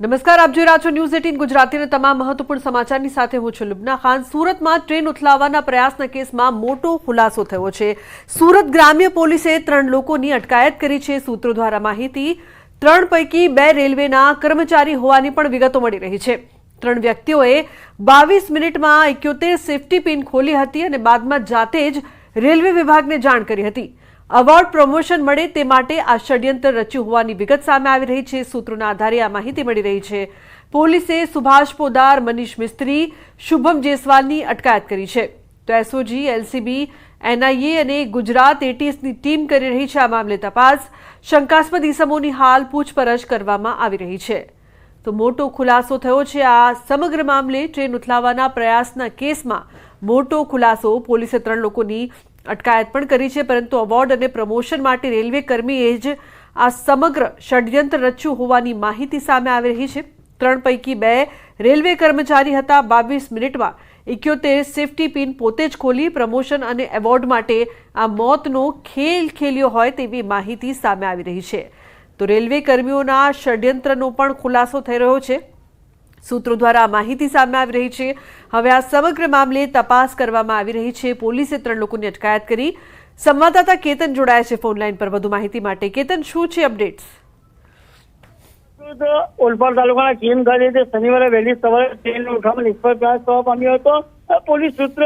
નમસ્કાર, આપ જોઈ રહ્યા છો ન્યૂઝ એટીન ગુજરાતીના તમામ મહત્વપૂર્ણ સમાચારની સાથે હું છું લુબના ખાન. સુરતમાં ટ્રેન ઉથલાવવાના પ્રયાસના કેસમાં મોટો ખુલાસો થયો છે. સુરત ગ્રામ્ય પોલીસે ત્રણ લોકોની અટકાયત કરી છે. સૂત્રો દ્વારા માહિતી, ત્રણ પૈકી બે રેલવેના કર્મચારી હોવાની પણ વિગતો મળી રહી છે. ત્રણ વ્યક્તિઓએ બાવીસ મિનિટમાં એક્યોતેર સેફટી પિન ખોલી હતી અને બાદમાં જાતે જ રેલવે વિભાગને જાણ કરી હતી. અવોર્ડ પ્રમોશન મળે તે માટે આ ષડયંત્ર રચ્યું હોવાની વિગત સામે આવી રહી છે. સૂત્રોના આધારે આ માહિતી મળી રહી છે. પોલીસે સુભાષ પોદાર, મનીષ મિસ્ત્રી, શુભમ જયસ્વાલની અટકાયત કરી છે. તો એસઓજી એલસીબી એનઆઈએ અને ગુજરાત એટીએસની ટીમ કરી રહી છે આ મામલે તપાસ. શંકાસ્પદ ઇસમોની હાલ પૂછપરછ કરવામાં આવી રહી છે. તો મોટો ખુલાસો થયો છે આ સમગ્ર મામલે. ટ્રેન ઉથલાવવાના પ્રયાસના કેસમાં મોટો ખુલાસો પોલીસે ત્રણ લોકોની અટકાયત પણ કરી છે, પરંતુ અવોર્ડ અને પ્રમોશન માટે રેલવે કર્મીએ જ આ સમગ્ર ષડયંત્ર રચ્યું હોવાની માહિતી સામે આવી રહી છે. ત્રણ પૈકી બે રેલવે કર્મચારી હતા. બાવીસ મિનિટમાં એક્યોતેર સેફટી પિન પોતે જ ખોલી પ્રમોશન અને એવોર્ડ માટે આ મોતનો ખેલ ખેલ્યો હોય તેવી માહિતી સામે આવી રહી છે. તો રેલવે કર્મીઓના ષડયંત્રનો પણ ખુલાસો થઈ રહ્યો છે. સૂત્રો દ્વારા માહિતી સામે આવી રહી છે. હવે આ સમગ્ર મામલે તપાસ કરવામાં આવી રહી છે. પોલીસે ત્રણ લોકોની અટકાયત કરી. સંવાદદાતા કેતન જોડાયા છે ફોનલાઈન પર વધુ માહિતી માટે. કેતન, શું છે અપડેટ્સ? ઓલપાડ તાલુકાના કીમ ખાતે શનિવારે વહેલી સવારે ટ્રેનનો ઉઠાવવા નિષ્ફળ પ્રયાસ થવા પામ્યો હતો. પોલીસ સૂત્ર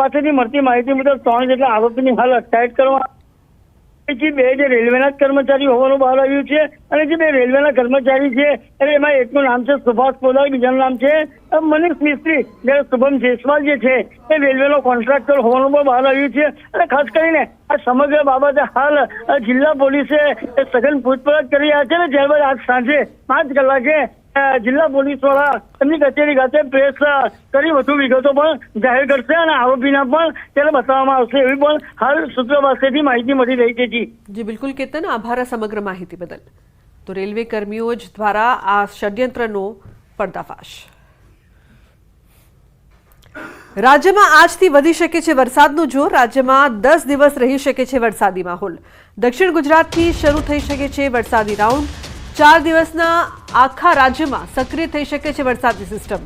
પાસેથી મળતી માહિતી મુજબ ત્રણ જેટલા આરોપીની હાલ અટકાયત કરવા પૈકી બે જે રેલવેના કર્મચારી હોવાનું બહાર આવ્યું છે અને જે બે રેલવેના કર્મચારી છે અને એમાં એકનું નામ છે સુભાષ પોદાર બીજાનું નામ છે મનીષ મિસ્ત્રી. જયારે શુભમ જયસ્વાલ જે છે, એ રેલવેનો કોન્ટ્રાક્ટર હોવાનું પણ બહાર આવ્યું છે. અને ખાસ કરીને આ સમગ્ર બાબતે હાલ જિલ્લા પોલીસે સઘન પૂછપરછ કરી રહ્યા છે ને ત્યારબાદ આજ સાંજે પાંચ કલાકે જિલ્લા પોલીસવાળા એમની કચેરી ખાતે પ્રેસ અ, કરી વધુ વિગતો પણ જાહેર કરશે અને આરોપીના પણ તેને બતાવવામાં આવશે એવી પણ હાલ સૂત્રો પાસેથી માહિતી મળી રહી છે જી. જી બિલકુલ કેતન આભાર આ સમગ્ર માહિતી બદલ. તો રેલવે કર્મીઓ જ દ્વારા આ ષડયંત્રનો પર્દાફાશ. રાજ્યમાં આજથી વધી શકે છે વરસાદનું જોર રાજ્યમાં દસ દિવસ રહી શકે છે વરસાદી માહોલ. દક્ષિણ ગુજરાતથી શરૂ થઈ શકે છે વરસાદી રાઉન્ડ. ચાર દિવસના આખા રાજ્યમાં સક્રિય થઈ શકે છે વરસાદની સિસ્ટમ.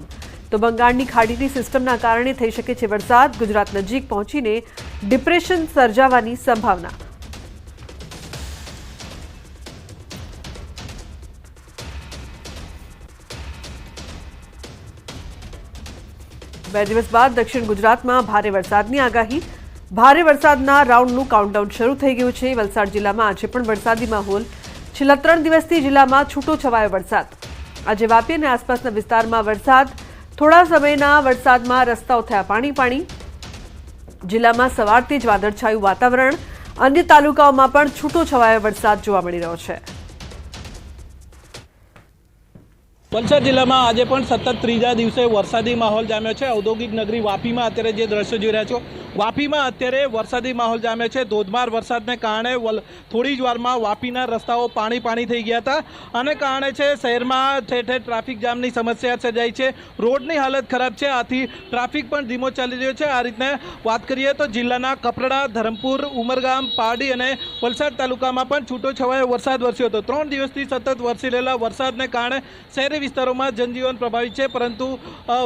તો બંગાળની ખાડીની સિસ્ટમના કારણે થઈ શકે છે વરસાદ. ગુજરાત નજીક પહોંચીને ડિપ્રેશન સર્જાવાની સંભાવના. બે દિવસ બાદ દક્ષિણ ગુજરાતમાં ભારે વરસાદની આગાહી. ભારે વરસાદના રાઉન્ડનું કાઉન્ટડાઉન શરૂ થઈ ગયું છે. વલસાડ જિલ્લામાં આજે પણ વરસાદી માહોલ છેલ્લા ત્રણ દિવસથી જિલ્લામાં છૂટો છવાયો વરસાદ. આજે વાપી અને આસપાસના વિસ્તારમાં વરસાદ. થોડા સમયના વરસાદમાં રસ્તાઓ થયા પાણી પાણી. જિલ્લામાં સવારથી જ વાદળછાયું વાતાવરણ. અન્ય તાલુકાઓમાં પણ છૂટો છવાયો વરસાદ જોવા મળી રહ્યો છે. વલસાડ જિલ્લામાં આજે પણ સતત ત્રીજા દિવસે વરસાદી માહોલ જામ્યો છે. ઔદ્યોગિક નગરી વાપીમાં અત્યારે જે દ્રશ્યો જોઈ રહ્યા છો વાપીમાં અત્યારે વરસાદી માહોલ જામ્યો છે. ધોધમાર વરસાદને કારણે થોડી જ વારમાં વાપીના રસ્તાઓ પાણી પાણી થઈ ગયા હતા. અને કારણે છે શહેરમાં ઠેર ઠેર ટ્રાફિક જામની સમસ્યા સર્જાઈ છે. રોડની હાલત ખરાબ છે. આથી ટ્રાફિક પણ ધીમો ચાલી રહ્યો છે. આ રીતને વાત કરીએ તો જિલ્લાના કપરાડા, ધરમપુર, ઉમરગામ, પારડી અને વલસાડ તાલુકામાં પણ છૂટો છવાયો વરસાદ વરસ્યો હતો. ત્રણ દિવસથી સતત વરસી રહેલા વરસાદને કારણે શહેરી વિસ્તારોમાં જનજીવન પ્રભાવિત છે. પરંતુ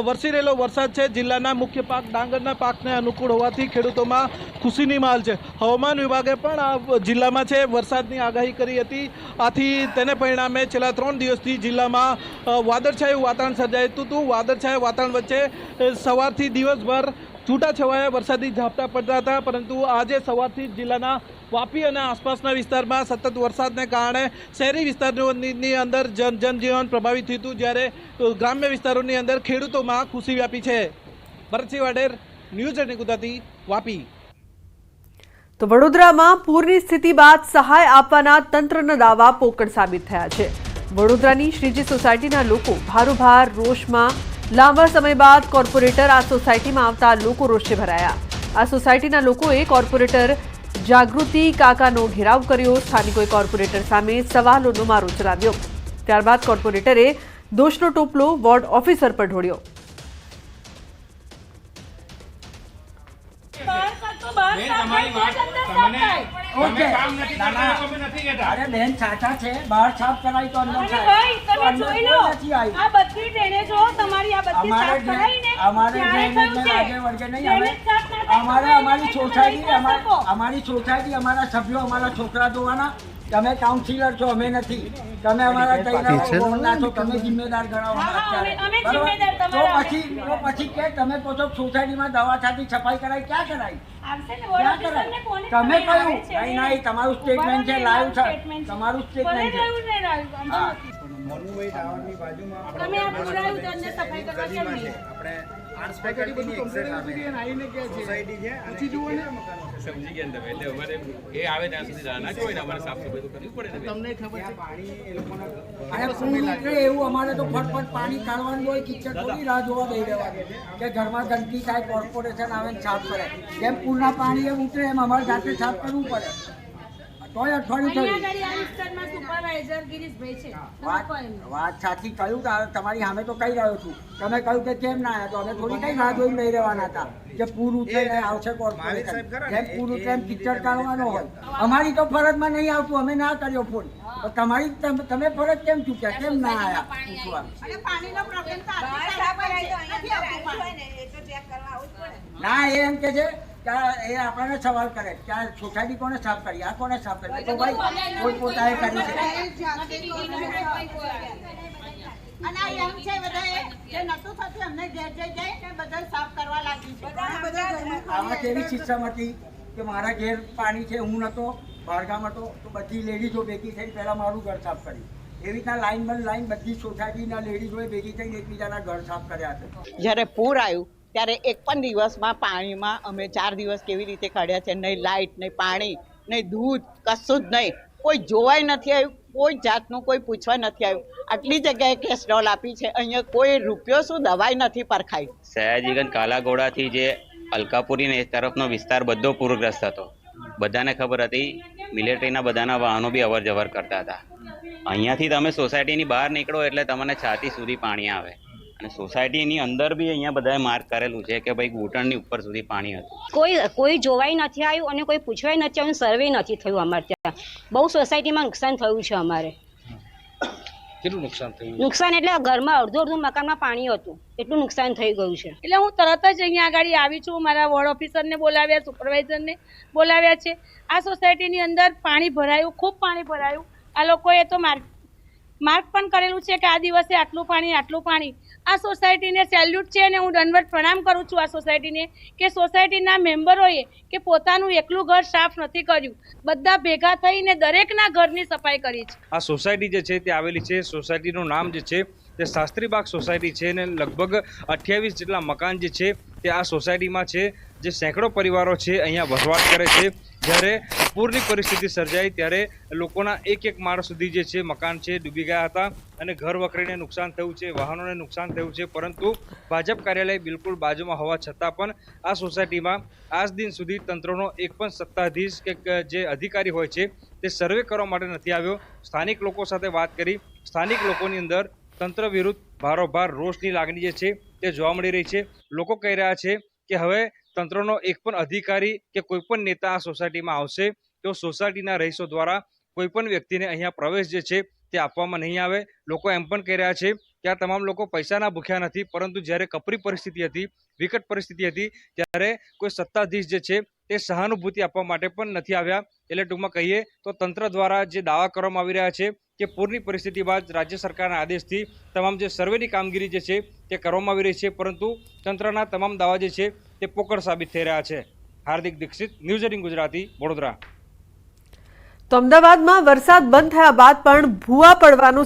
વરસી રહેલો વરસાદ છે જિલ્લાના મુખ્ય પાક ડાંગરના પાકને અનુકૂળ હોવાથી ખેડૂતોમાં ખુશીની માલ છે. હવામાન વિભાગે પણ આ જિલ્લામાં છે, વરસાદની આગાહી કરી હતી. આથી તેને પરિણામે છેલ્લા ત્રણ દિવસથી જિલ્લામાં વાદળછાયું વાતાવરણ સર્જાયું હતું વાદળછાયા વાતાવરણ વચ્ચે સવારથી દિવસભર છૂટાછવાયા વરસાદી ઝાપટા પડતા હતા, પરંતુ આજે સવારથી જિલ્લાના વાપી અને આસપાસના વિસ્તારમાં સતત વરસાદને કારણે શહેરી વિસ્તારોની અંદર જન જનજીવન પ્રભાવિત થયું હતું, જ્યારે ગ્રામ્ય વિસ્તારોની અંદર ખેડૂતોમાં ખુશી વ્યાપી છે. Bharatsinh Vader news eighteen Gujarati Vapi. તો વડોદરામાં પૂરની સ્થિતિ બાદ સહાય આપવાના તંત્રના દાવા પોકળ સાબિત થયા છે. વડોદરાની શ્રીજી સોસાયટીના લોકો ભારોભાર, રોષમાં. લાંબા સમય બાદ કોર્પોરેટર આ સોસાયટીમાં આવતા લોકો રોષે ભરાયા. આ સોસાયટીના લોકોએ કોર્પોરેટર જાગૃતિ કાકાનો ઘેરાવ કર્યો. સ્થાનિકોએ કોર્પોરેટર સામે સવાલોનો મારો ચલાવ્યો ત્યારબાદ કોર્પોરેટરે દોષનો ટોપલો વોર્ડ ઓફિસર પર ઢોળ્યો. બહાર વાત તમને બેન કામ નથી કરતા અંદર નથી ના. અરે બેન સાચા છે બહાર સાફ કરાવી તો અંદર થાય. તમે જોઈ લો. આ બધી ડ્રેનેજો તમારી આ બધી અમારે સાફ કરાઈને અમારે ડ્રેનેજ ને. વળગે નહીં. અમે થાય અમારે અમારી તમે સોસાયટી અમારી સોસાયટી અમારા સભ્યો અમારા છોકરા જોવાના. તમે કાઉન્સિલર છો અમે નથી. તમે અમારા કઈના છો તમે જિમ્મેદાર ગણાવો તો પછી તો પછી કે તમે કહો છો સોસાયટીમાં દવા છાતી સફાઈ કરાય ક્યાં કરાય ક્યાં કોને તમે કહ્યું? નહીં નહીં તમારું સ્ટેટમેન્ટ છે લાઈવ છે. તમારું સ્ટેટમેન્ટ છે. રહ્યું ટાવરની બાજુમાં વાંધો સમજી ગયા તમે એટલે અમારે એ આવે ત્યાં સુધી રાહ ના જોઈને અમારે સાફ સફાઈ તો કરવી પડે એવું અમારે તો ફટફટ પાણી કાઢવાનું હોય કિચન થોડી રાહ જોવા દઈ દેવાની. કે ઘરમાં ગંદકી થાય કોર્પોરેશન આવે ને સાફ કરે જેમ પૂરના પાણી એમ ઉતરે એમ અમારે જાતે સાફ કરવું પડે. તોય અઠવાડિયું થયું. આગળ આ વિસ્તારમાં સુપરવાઇઝર ગિરીશભાઈ છે. વાત સાચી કહ્યું તમારી સામે તો કહી રહ્યો છું. તમે કહ્યું કે કેમ ના આવ્યા તો અમે થોડી કઈ રાહ જોઈને લઈ રહેવાના હતા. કે પૂરું ઉતરે આવશે કોર્પોરેશન જેમ પૂરું ઉતરે એમ કિચડ કાઢવાનો હોય. અમારી તો ફરજમાં નહીં આવતું. અમે ના કર્યો ફોન તો તમારી તમે ફરજ કેમ ચૂક્યા? કેમ ના આવ્યા? ના એ એમ કે છે કે એ આપણને સવાલ કરે કે આ સોસાયટી કોને સાફ કરી આ કોને સાફ કરી? તો ભાઈ કોઈ પોતાએ કરી છે અને આ એમ છે બધાએ કે નતું થતું એમને ઘેર જઈ જાય ને બધા સાફ કરવા લાગી છે. આમાં કેવી સિસ્ટમ હતી કે મારા ઘેર પાણી છે હું નતો બહારગામ હતો તો બધી લેડીઝો ભેગી થઈને પેલા મારું ઘર સાફ કર્યું. એવી રીતના લાઈન બન લાઈન બધી સોસાયટીના લેડીઝોએ ભેગી થઈને એકબીજાના ઘર સાફ કર્યા હતા જ્યારે પૂર આવ્યું ત્યારે એક પણ દિવસમાં પાણીમાં અમે ચાર દિવસ કેવી રીતે કાઢ્યા છે? નહીં લાઇટ નહીં પાણી, નહીં દૂધ, કશું જ નહીં. કોઈ જોવાય નથી આવ્યું, કોઈ જાતનું કોઈ પૂછવા નથી આવ્યું. આટલી જગ્યાએ કે સ્ટોલ આપી છે. અહીંયા કોઈ રૂપિયો શું દવાઈ નથી પરખાઈ સયાજીગંજ કાલાઘોડાથી જે અલકાપુરી ને એ તરફનો વિસ્તાર બધો પૂરગ્રસ્ત હતો. બધાને ખબર હતી, મિલિટરીના બધાના વાહનો બી અવર જવર કરતા હતા. અહીંયાથી તમે સોસાયટીની બહાર નીકળો એટલે તમને છાતી સુધી પાણી આવે. અને સોસાયટીની અંદર બી અહીંયા બધાએ માર્ક કરેલું છે કે ભાઈ ઘૂંટણની ઉપર સુધી પાણી હતું. કોઈ કોઈ જોવાય નથી આવ્યું અને કોઈ પૂછવાય નથી આવ્યું સર્વે નથી થયું અમારે ત્યાં. બહુ સોસાયટીમાં નુકસાન થયું છે અમારે. કેટલું નુકસાન થયું? નુકસાન એટલે ઘરમાં અડધું અડધું મકાનમાં પાણી હતું. એટલું નુકસાન થઈ ગયું છે. એટલે હું તરત જ અહીંયા આગળ આવી છું. મારા વોર્ડ ઓફિસરને બોલાવ્યા સુપરવાઇઝરને બોલાવ્યા છે. આ સોસાયટીની અંદર પાણી ભરાયું ખૂબ પાણી ભરાયું. આ લોકોએ તો માર્ક માર્ક પણ કરેલું છે કે આ દિવસે આટલું પાણી આટલું પાણી. આ સોસાયટીને સેલ્યુટ છે અને હું દંડવત પ્રણામ કરું છું આ સોસાયટીને કે સોસાયટીના મેમ્બરોએ કે પોતાનું એકલું ઘર સાફ નથી કર્યું. બધા ભેગા થઈને દરેકના ઘરની સફાઈ કરી છે. આ સોસાયટી જે છે તે આવેલી છે, સોસાયટીનું નામ જે છે તે શાસ્ત્રીબાગ સોસાયટી છે અને લગભગ અઠ્યાવીસ જેટલા મકાન જે છે તે આ સોસાયટીમાં છે. જે સેંકડો પરિવારો છે, અહીંયા વસવાટ કરે છે. જ્યારે પૂરની પરિસ્થિતિ સર્જાઈ ત્યારે લોકોના એક એક માળ સુધી જે છે, મકાન છે, ડૂબી ગયા હતા અને ઘર વખરીને નુકસાન થયું છે, વાહનોને નુકસાન થયું છે, પરંતુ ભાજપ કાર્યાલય બિલકુલ બાજુમાં હોવા છતાં પણ આ સોસાયટીમાં આજ દિન સુધી તંત્રનો એક પણ સત્તાધીશ કે, જે અધિકારી હોય છે, તે સર્વે કરવા માટે નથી આવ્યો. સ્થાનિક લોકો સાથે વાત કરી, સ્થાનિક લોકોની અંદર તંત્ર વિરુદ્ધ ભારોભાર રોષની લાગણી જે છે, તે જોવા મળી રહી છે. લોકો કહી રહ્યા છે કે હવે તંત્રનો એક પણ અધિકારી કે કોઈ પણ નેતા આ સોસાયટીમાં આવશે, તો સોસાયટીના રહીશો દ્વારા કોઈ પણ વ્યક્તિને અહીંયા પ્રવેશ જે છે તે આપવામાં નહીં આવે. લોકો એમ પણ કહી રહ્યા છે કે આ તમામ લોકો પૈસાના ભૂખ્યા નથી, પરંતુ જ્યારે કપરી પરિસ્થિતિ હતી, વિકટ પરિસ્થિતિ હતી, ત્યારે કોઈ સત્તાધીશ જે છે તે સહાનુભૂતિ આપવા માટે પણ નથી આવ્યા. એટલે ટૂંકમાં કહીએ તો તંત્ર દ્વારા જે દાવા કરવામાં આવી રહ્યા છે કે પૂરની પરિસ્થિતિ બાદ રાજ્ય સરકારના આદેશથી તમામ જે સર્વેની કામગીરી જે છે તે કરવામાં આવી રહી છે, પરંતુ તંત્રના તમામ દાવા જે છે તે પોકળ સાબિત થઈ રહ્યા છે. Hardik Dikshit, news eighteen Gujarati, Vadodara. તો અમદાવાદમાં વરસાદ બંધ થયા બાદ પણ ભૂવા પડવાનું